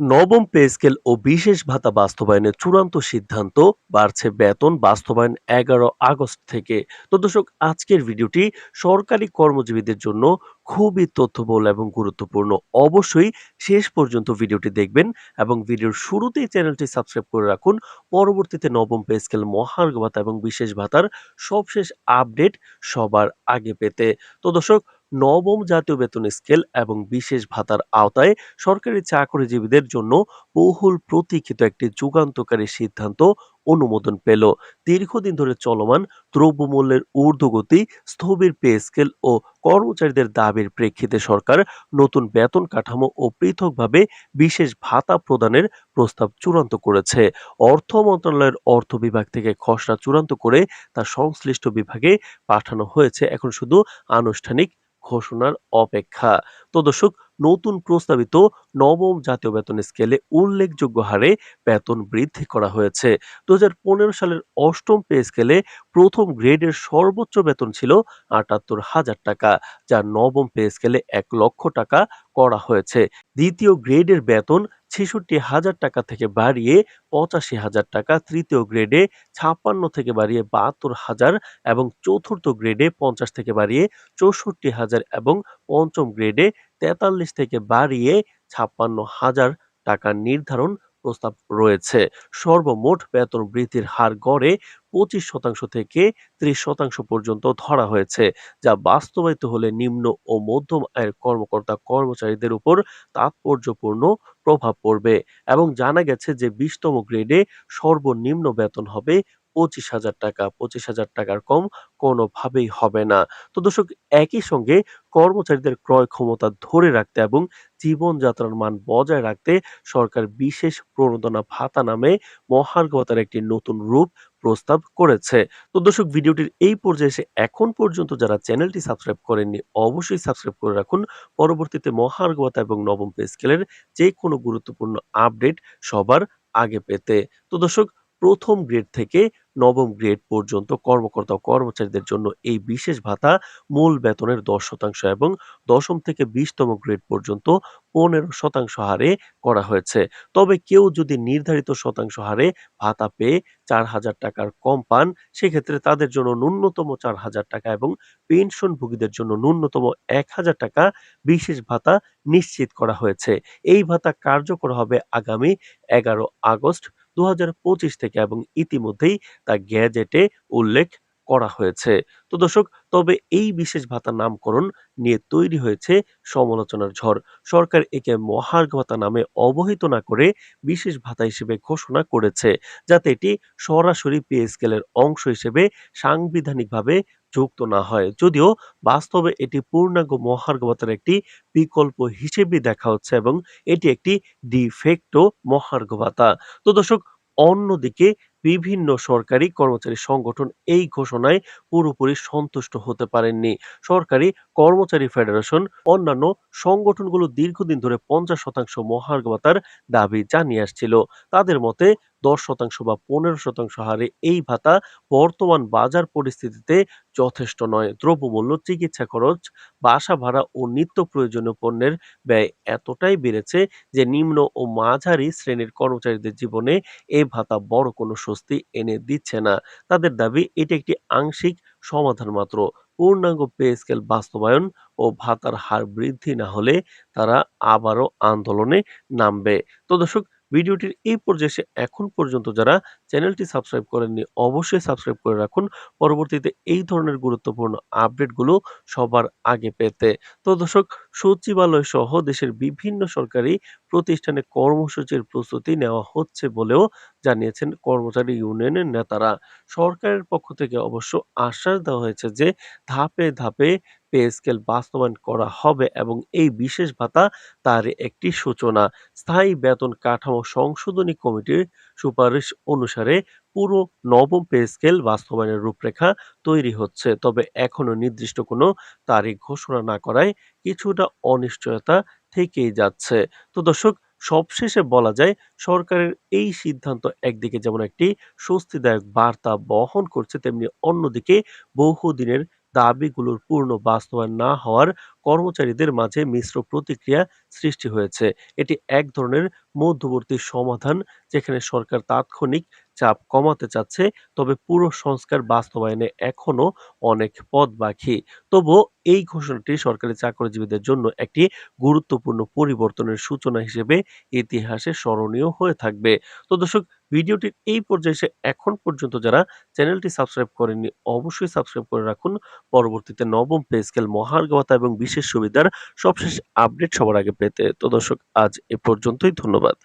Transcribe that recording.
নবম pay scale ও বিশেষ ভাতা বাস্তবায়নের চূড়ান্ত সিদ্ধান্ত বাড়ছে বেতন বাস্তবায়ন এগারো আগস্ট থেকে। তো দর্শক, আজকের ভিডিওটি সরকারি কর্মজীবীদের জন্য খুবই তথ্যবহুল এবং গুরুত্বপূর্ণ। অবশ্যই শেষ পর্যন্ত ভিডিওটি দেখবেন এবং ভিডিওর শুরুতেই চ্যানেলটি সাবস্ক্রাইব করে রাখুন। পরবর্তীতে নবম পে স্কেল মহার্ঘ ভাতা এবং বিশেষ ভাতার সবশেষ আপডেট সবার আগে পেতে। তো দর্শক নবম জাতীয় বেতন স্কেল এবং বিশেষ ভাতার আওতায় সরকারি চাকরিজীবীদের জন্য বহুল প্রতীক্ষিত একটি যুগান্তকারী সিদ্ধান্ত অনুমোদন পেল। দীর্ঘদিন ধরে চলমান দ্রব্যমূল্যের ঊর্ধ্বগতি, স্থবির পে স্কেল ও কর্মচারীদের দাবির প্রেক্ষিতে সরকার নতুন বেতন কাঠামো ও পৃথকভাবে বিশেষ ভাতা প্রদানের প্রস্তাব চূড়ান্ত করেছে। অর্থ মন্ত্রণালয়ের অর্থ বিভাগ থেকে খসড়া চূড়ান্ত করে তা সংশ্লিষ্ট বিভাগে পাঠানো হয়েছে। এখন শুধু আনুষ্ঠানিক ঘোষণার অপেক্ষা। তো দর্শক, নতুন প্রস্তাবিত নবম জাতীয় বেতন স্কেলে উল্লেখযোগ্য হারে বেতন বৃদ্ধি করা হয়েছে। দু হাজার পনেরো সালের অষ্টম পে স্কেলে প্রথম গ্রেডের সর্বোচ্চ বেতন ছিল আটাত্তর হাজার টাকা, যা নবম পে স্কেলে এক লক্ষ টাকা করা হয়েছে। দ্বিতীয় গ্রেডের বেতন ছেষট্টি হাজার টাকা থেকে বাড়িয়ে পঁচাশি হাজার টাকা, তৃতীয় গ্রেডে ছাপ্পান্ন থেকে বাড়িয়ে বাহাত্তর হাজার এবং চতুর্থ গ্রেডে পঞ্চাশ থেকে বাড়িয়ে চৌষট্টি হাজার এবং পঞ্চম গ্রেডে তেতাল্লিশ থেকে বাড়িয়ে ছাপ্পান্ন হাজার টাকা নির্ধারণ প্রস্তাব রয়েছে। সর্বমোট বেতন বৃদ্ধির হার গড়ে পঁচিশ শতাংশ থেকে ত্রিশ শতাংশ পর্যন্ত ধরা হয়েছে, যা বাস্তবায়িত হলে নিম্ন ও মধ্যম আয়ের কর্মকর্তা কর্মচারীদের উপর তাৎপর্যপূর্ণ প্রভাব পড়বে এবং জানা গেছে যে বিশতম গ্রেডে সর্বনিম্ন বেতন হবে পঁচিশ হাজার টাকা, পঁচিশ হাজার টাকার কম কোনোভাবেই হবে না। তো দর্শক, একই সঙ্গে কর্মচারীদের ক্রয় ক্ষমতা ধরে রাখতে এবং জীবনযাত্রার মান বজায় রাখতে সরকার বিশেষ প্রণোদনা ভাতা নামে মহার্ঘ ভাতার একটি নতুন রূপ প্রস্তাব করেছে। তো দর্শক, ভিডিওটির এই পর্যায়ে এসে এখন পর্যন্ত যারা চ্যানেলটি সাবস্ক্রাইব করেননি, অবশ্যই সাবস্ক্রাইব করে রাখুন। পরবর্তীতে মহার্ঘ ভাতা এবং নবম পে স্কেলের যে কোনো গুরুত্বপূর্ণ আপডেট সবার আগে পেতে। তো দর্শক প্রথম গ্রেড থেকে নবম গ্রেড পর্যন্ত কর্মকর্তা ও কর্মচারীদের জন্য এই বিশেষ ভাতা মূল বেতনের দশ শতাংশ এবং দশম থেকে বিশতম গ্রেড পর্যন্ত পনেরো শতাংশ হারে করা হয়েছে। তবে কেউ যদি নির্ধারিত শতাংশ হারে ভাতা পেয়ে চার হাজার টাকার কম পান, সেক্ষেত্রে তাদের জন্য ন্যূনতম চার হাজার টাকা এবং পেনশনভোগীদের জন্য ন্যূনতম এক হাজার টাকা বিশেষ ভাতা নিশ্চিত করা হয়েছে। এই ভাতা কার্যকর হবে আগামী এগারো আগস্ট দু হাজার পঁচিশ থেকে এবং ইতিমধ্যেই তা গ্যাজেটে উল্লেখ করা হয়েছে। তো দর্শক তবে এই বিশেষ ভাতার নামকরণ নিয়ে তৈরি হয়েছে সমালোচনার ঝড়। সরকার একে মহার্ঘ ভাতা নামে অবহিত না করে বিশেষ ভাতা হিসেবে ঘোষণা করেছে, যাতে এটি সরাসরি পে স্কেলের অংশ হিসেবে সাংবিধানিকভাবে যুক্ত না হয়। যদিও বাস্তবে এটি পূর্ণাঙ্গ মহার্ঘ ভাতার একটি বিকল্প হিসেবে দেখা হচ্ছে এবং এটি একটি ডিফেক্টো মহার্ঘ ভাতা। তো দর্শক, অন্যদিকে বিভিন্ন সরকারি কর্মচারী সংগঠন এই ঘোষণায় পুরোপুরি সন্তুষ্ট হতে পারেননি। সরকারি কর্মচারী ফেডারেশন অন্যান্য সংগঠনগুলো দীর্ঘদিন ধরে পঞ্চাশ শতাংশ মহার্ঘ ভাতার দাবি জানিয়ে আসছিল। তাদের মতে দশ শতাংশ বা পনেরো শতাংশ হারে এই ভাতা বর্তমান বাজার পরিস্থিতিতে যথেষ্ট নয়। দ্রব্যমূল্য, চিকিৎসা খরচ, বাসা ভাড়া ও নিত্য প্রয়োজনীয় পণ্যের ব্যয় এতটাই বেড়েছে যে নিম্ন ও মাঝারি শ্রেণির কর্মচারীদের জীবনে এই ভাতা বড় কোনো স্বস্তি এনে দিচ্ছে না। তাদের দাবি, এটি একটি আংশিক সমাধান মাত্র। পূর্ণাঙ্গ পে স্কেল বাস্তবায়ন ও ভাতার হার বৃদ্ধি না হলে তারা আবারও আন্দোলনে নামবে। তো দর্শক ভিডিওটির এই পর্যায়ে এসে এখন পর্যন্ত যারা চ্যানেলটি সাবস্ক্রাইব করেননি, অবশ্যই সাবস্ক্রাইব করে রাখুন। পরবর্তীতে এই ধরনের গুরুত্বপূর্ণ আপডেটগুলো সবার আগে পেতে। তো দর্শক সচিবালয় সহ দেশের বিভিন্ন সরকারি প্রতিষ্ঠানে কর্মসূচির প্রস্তুতি নেওয়া হচ্ছে বলেও জানিয়েছেন কর্মচারী ইউনিয়নের নেতারা। সরকারের পক্ষ থেকে অবশ্য আশ্বাস দেওয়া হয়েছে যে ধাপে ধাপে পে স্কেল বাস্তবায়ন করা হবে এবং এই বিশেষ ভাতা তার একটি সূচনা। স্থায়ী বেতন কাঠামো সংশোধনী কমিটির সুপারিশ অনুসারে পুরো নবম পে স্কেল বাস্তবায়নের রূপরেখা তৈরি হচ্ছে। তবে এখনও নির্দিষ্ট কোনো তারিখ ঘোষণা না করায় কিছুটা অনিশ্চয়তা থেকেই যাচ্ছে। তো দর্শক, সবশেষে বলা যায়, সরকারের এই সিদ্ধান্ত একদিকে যেমন একটি স্বস্তিদায়ক বার্তা বহন করছে, তেমনি অন্যদিকে বহুদিনের দাবিগুলোর পূর্ণ বাস্তবায়ন না হওয়ার কর্মচারীদের মাঝে মিশ্র প্রতিক্রিয়া সৃষ্টি হয়েছে। এটি এক ধরনের মধ্যবর্তী সমাধান, যেখানে সরকার তাৎক্ষণিক চাপ কমাতে চাচ্ছে, তবে পুরো সংস্কার বাস্তবায়নে এখনও অনেক পথ বাকি। তবুও এই ঘোষণাটি সরকারি চাকরিজীবীদের জন্য একটি গুরুত্বপূর্ণ পরিবর্তনের সূচনা হিসেবে ইতিহাসে স্মরণীয় হয়ে থাকবে। তো দর্শক ভিডিওটির এই পর্যায়ে এসে এখন পর্যন্ত যারা চ্যানেলটি সাবস্ক্রাইব করেননি, অবশ্যই সাবস্ক্রাইব করে রাখুন। পরবর্তীতে নবম পে স্কেল মহার্ঘ ভাতা এবং বিশেষ সুবিধার সবশেষ আপডেট সবার আগে পেতে। তো দর্শক, আজ এ পর্যন্তই, ধন্যবাদ।